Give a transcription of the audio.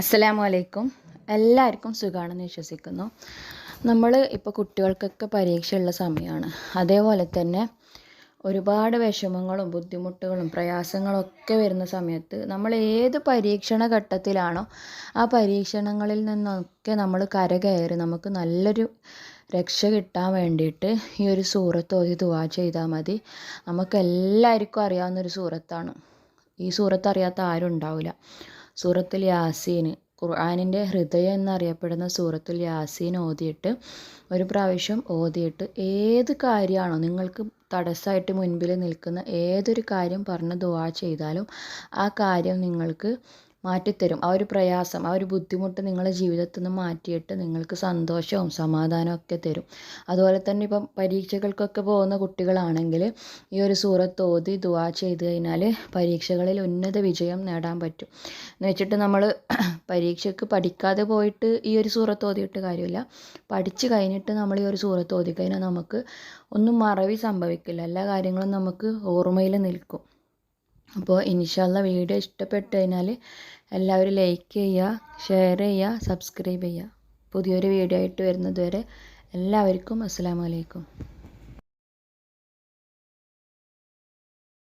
അസ്സലാമു അലൈക്കും എല്ലാവർക്കും സുഖമാണെന്ന് വിശ്വസിക്കുന്നു. നമ്മൾ ഇപ്പോൾ കുട്ടികൾക്കൊക്കെ പരീക്ഷയുള്ള സമയമാണ് അതേപോലെ തന്നെ ഒരുപാട് വിഷമങ്ങളും ബുദ്ധിമുട്ടുകളും പ്രയാസങ്ങളൊക്കെ വരുന്ന സമയത്ത് നമ്മൾ ഏത് പരീക്ഷണ ഘട്ടത്തിലാണോ ആ പരീക്ഷണങ്ങളിൽ നിന്നൊക്കെ നമ്മൾ കരകയറി നമുക്ക് നല്ലൊരു രക്ഷ കിട്ടാൻ വേണ്ടിയിട്ട് ഈ ഒരു സൂറത്ത് ഓതി ദുവാ ചെയ്താൽ മതി. നമുക്ക് എല്ലാവർക്കും അറിയാവുന്നൊരു സൂറത്താണ്. ഈ സൂറത്ത് അറിയാത്ത ആരും ഉണ്ടാവില്ല. സൂറത്തുൽ യാസീൻ. ഖുർആാനിന്റെ ഹൃദയം എന്നറിയപ്പെടുന്ന സൂറത്തുൽ യാസീൻ ഓതിയിട്ട് ഒരു പ്രാവശ്യം ഓതിയിട്ട് ഏത് കാര്യമാണോ നിങ്ങൾക്ക് തടസ്സമായിട്ട് മുൻപിൽ നിൽക്കുന്ന ഏതൊരു കാര്യം പറഞ്ഞ് ദുആ ചെയ്താലും ആ കാര്യം നിങ്ങൾക്ക് മാറ്റിത്തരും. ആ ഒരു പ്രയാസം ആ ഒരു ബുദ്ധിമുട്ട് നിങ്ങളുടെ ജീവിതത്തിൽ നിന്ന് മാറ്റിയിട്ട് നിങ്ങൾക്ക് സന്തോഷവും സമാധാനവും ഒക്കെ തരും. അതുപോലെ തന്നെ ഇപ്പം പരീക്ഷകൾക്കൊക്കെ പോകുന്ന കുട്ടികളാണെങ്കിൽ ഈ ഒരു സൂറത്ത് ഓതി ദുവാ ചെയ്ത് കഴിഞ്ഞാൽ പരീക്ഷകളിൽ ഉന്നത വിജയം നേടാൻ പറ്റും. എന്ന് വെച്ചിട്ട് നമ്മൾ പരീക്ഷയ്ക്ക് പഠിക്കാതെ പോയിട്ട് ഈ ഒരു സൂറത്ത് ഓതിയിട്ട് കാര്യമില്ല. പഠിച്ചു കഴിഞ്ഞിട്ട് നമ്മൾ ഈ ഒരു സൂറത്ത് ഓതി കഴിഞ്ഞാൽ നമുക്ക് ഒന്നും മറവി സംഭവിക്കില്ല. എല്ലാ കാര്യങ്ങളും നമുക്ക് ഓർമ്മയിൽ നിൽക്കും. അപ്പോൾ ഇൻഷാല്ല വീഡിയോ ഇഷ്ടപ്പെട്ടു കഴിഞ്ഞാൽ എല്ലാവരും ലൈക്ക് ചെയ്യുക ഷെയർ ചെയ്യുക സബ്സ്ക്രൈബ് ചെയ്യുക. പുതിയൊരു വീഡിയോ ആയിട്ട് വരുന്നത് വരെ എല്ലാവർക്കും അസ്സാം വലൈക്കും